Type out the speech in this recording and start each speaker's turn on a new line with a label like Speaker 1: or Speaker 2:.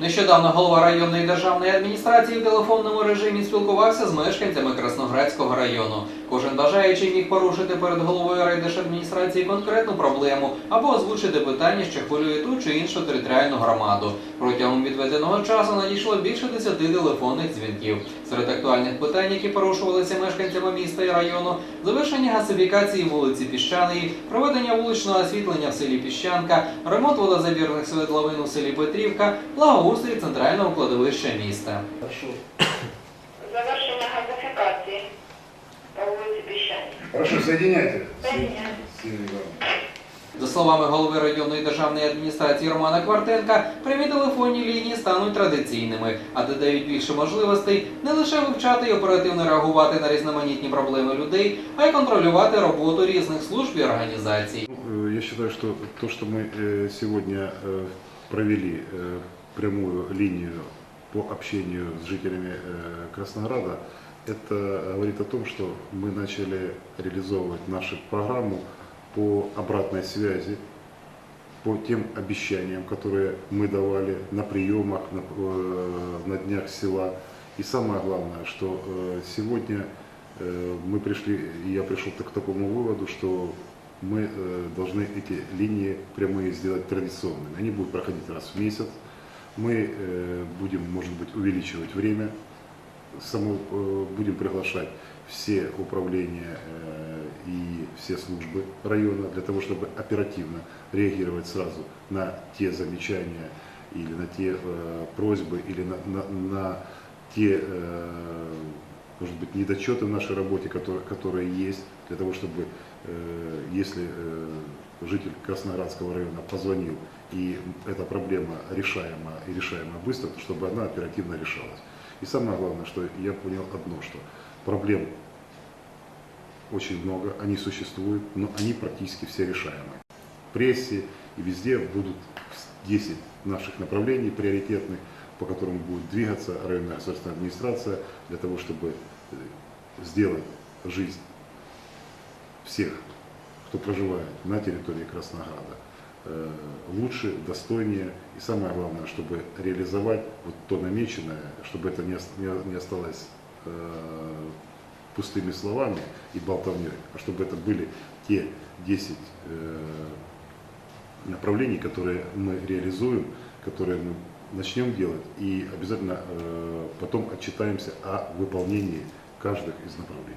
Speaker 1: Нещодавно голова районної державної адміністрації в телефонному режимі спілкувався з мешканцями Красноградського району. Кожен бажаючий міг порушити перед головою райдержадміністрації конкретну проблему або озвучити питання, що хвилює ту чи іншу територіальну громаду. Протягом відведеного часу надійшло більше 10 телефонних дзвінків. Серед актуальних питань, які порушувалися мешканцями міста і району, завершення гасифікації вулиці Піщаної, проведення вуличного освітлення в селі Піщанка, ремонт водозабірних свердловин у селі Петрівка, благоустрій центрального кладовища міста.
Speaker 2: Завершення газифікації по вулиці Піщані.
Speaker 3: Хорошо, соединяйте.
Speaker 2: Соединяйте.
Speaker 3: Сергей Иванович.
Speaker 1: За словами голови районної державної адміністрації Романа Квартенка, прямі телефонні лінії стануть традиційними, а додають більше можливостей не лише вивчати і оперативно реагувати на різноманітні проблеми людей, а й контролювати роботу різних служб і організацій.
Speaker 4: Ну, э, Я считаю, что то, что мы э, сегодня э, провели э, прямую линию по общению с жителями э, Краснограда, это говорит о том, что мы начали реализовывать нашу программу по обратной связи, по тем обещаниям, которые мы давали на приемах, на, э, на днях села. И самое главное, что э, сегодня мы пришли, я пришел к такому выводу, что мы должны эти линии прямые сделать традиционными. Они будут проходить раз в месяц. Мы э, будем, может быть, увеличивать время. Само, э, будем приглашать все управления э, и все службы района для того, чтобы оперативно реагировать сразу на те замечания или на те просьбы или на, на- на те, может быть, недочеты в нашей работе, которые, которые есть, для того, чтобы, э, если э, житель Красноградского района позвонил, и эта проблема решаема и решаема быстро, то чтобы она оперативно решалась. И самое главное, что я понял одно, что проблем очень много, они существуют, но они практически все решаемы. В прессе и везде будут 10 наших направлений приоритетных, по которым будет двигаться районная государственная администрация для того, чтобы э, сделать жизнь всех, кто проживает на территории Краснограда, э, лучше, достойнее. И самое главное, чтобы реализовать вот то намеченное, чтобы это не, ос- не- не осталось э, пустыми словами и болтовней, а чтобы это были те 10 э, направлений, которые мы реализуем, которые мы начнем делать и обязательно э, потом отчитаемся о выполнении каждых из направлений.